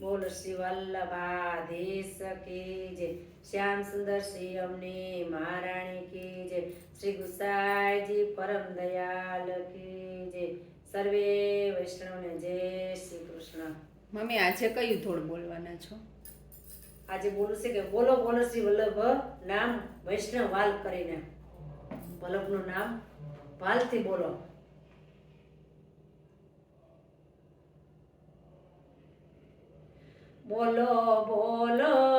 બોલ શ્રી વલ્લભાધીશ કી જય. શ્યામ સુંદર શ્રી અમને મહારાણી કી જય. શ્રી ગુસાઈજી પરમ દયાલ કી જય. સર્વે વૈષ્ણવને જય શ્રી કૃષ્ણ. મમ્મી આજે કયું ધોળ બોલવાના છો? આજે બોલું છે કે બોલો બોલો શ્રી વલ્લભ. નામ વૈષ્ણવ વાલ કરીને. વલ્લભનું નામ વાલથી બોલો. બોલો બોલો.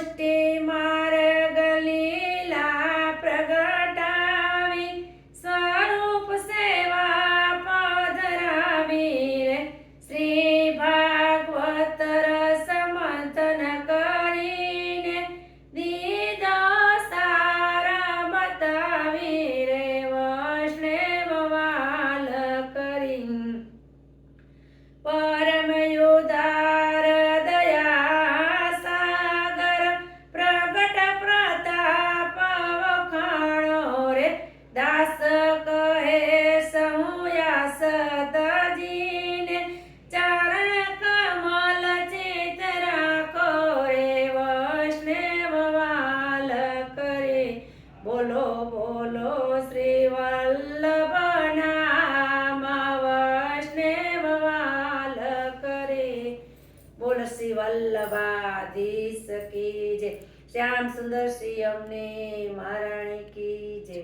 fuerte. વલ્લભાધીશ કી જય શ્યામ સુંદર શ્રી અમને મહારાણી કી જય